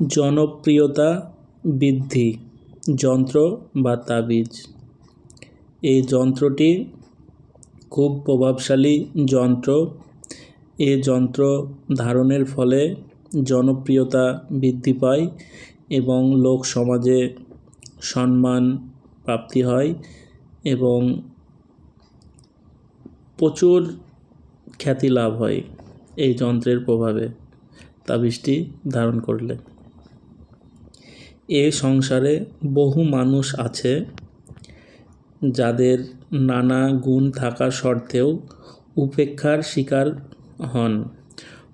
জনপ্রিয়তা বৃদ্ধি, যন্ত্র বা তাবিজ। এই যন্ত্রটি খুব প্রভাবশালী যন্ত্র। এ যন্ত্র ধারণের ফলে জনপ্রিয়তা বৃদ্ধি পায় এবং লোক সমাজে সম্মান প্রাপ্তি হয় এবং প্রচুর খ্যাতি লাভ হয় এই যন্ত্রের প্রভাবে। তাবিজটি ধারণ করলে। এ সংসারে বহু মানুষ আছে যাদের নানা গুণ থাকা সত্ত্বেও উপেক্ষার শিকার হন।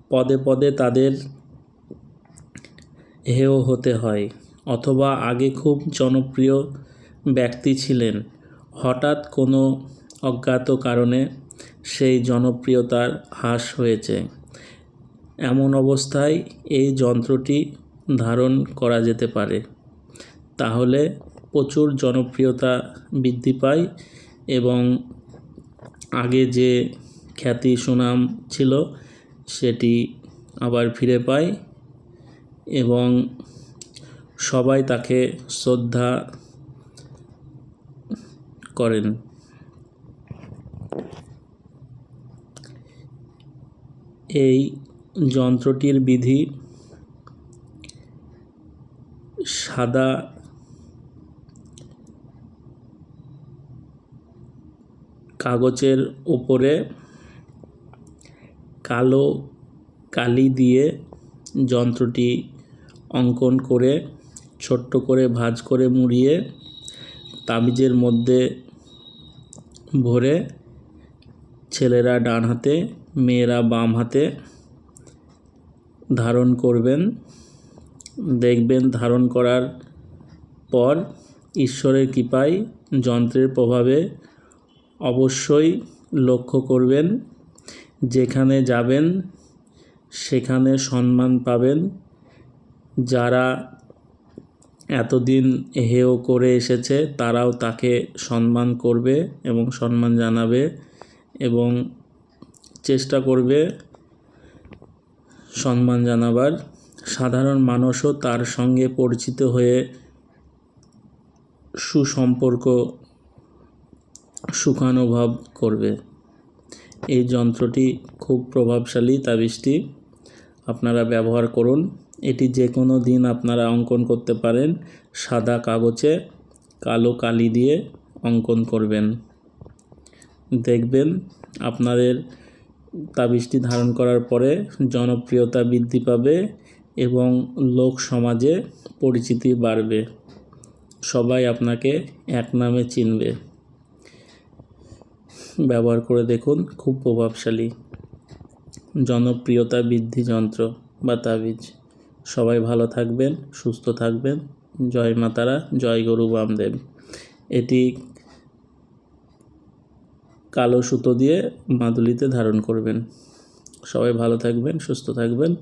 পদে পদে তাদের হেয় হতে হয় অথবা আগে খুব জনপ্রিয় ব্যক্তি ছিলেন। হঠাৎ কোনো অজ্ঞাত কারণে সেই জনপ্রিয়তার হ্রাস হয়েছে। এমন অবস্থায় এই যন্ত্রটি ধারণ করা যেতে পারে। তাহলে প্রচুর জনপ্রিয়তা বৃদ্ধি পায় এবং আগে যে খ্যাতি সুনাম ছিল সেটি আবার ফিরে পায় এবং সবাই তাকে শ্রদ্ধা করেন। এই যন্ত্রটির বিধি সাদা কাগজের ওপরে কালো কালি দিয়ে যন্ত্রটি অঙ্কন করে, ছোট্ট করে ভাঁজ করে মুড়িয়ে তাবিজের মধ্যে ভরে ছেলেরা ডান হাতে মেয়েরা বাম হাতে ধারণ করবেন। দেখবেন ধারণ করার পর ঈশ্বরের কৃপায় যন্ত্রের প্রভাবে অবশ্যই লক্ষ্য করবেন, যেখানে যাবেন, সেখানে সম্মান পাবেন। যারা এতদিন হেয় করে এসেছে, তারাও তাকে সম্মান করবে এবং সম্মান জানাবে এবং চেষ্টা করবে সম্মান জানাবার। সাধারণ মানুষও তার সঙ্গে পরিচিত হয়ে সুসম্পর্ক, সুখানুভব করবে। এই যন্ত্রটি খুব প্রভাবশালী তাবিজটি। আপনারা ব্যবহার করুন। এটি যে কোনো দিন আপনারা অঙ্কন করতে পারেন। সাদা কাগজে কালো কালি দিয়ে অঙ্কন করবেন। দেখবেন আপনাদের তাবিজটি ধারণ করার পরে জনপ্রিয়তা বৃদ্ধি পাবে। এবং লোক সমাজে পরিচিতি বাড়বে। সবাই আপনাকে এক নামে চিনবে। ব্যবহার করে দেখুন, খুব প্রভাবশালী। জনপ্রিয়তা বৃদ্ধি যন্ত্র বা তাবিজ। সবাই ভালো থাকবেন, সুস্থ থাকবেন। জয় মাতারা, জয় গরু বামদেব। এটি কালো সুতো দিয়ে মাদুলিতে ধারণ করবেন। সবাই ভালো থাকবেন, সুস্থ থাকবেন।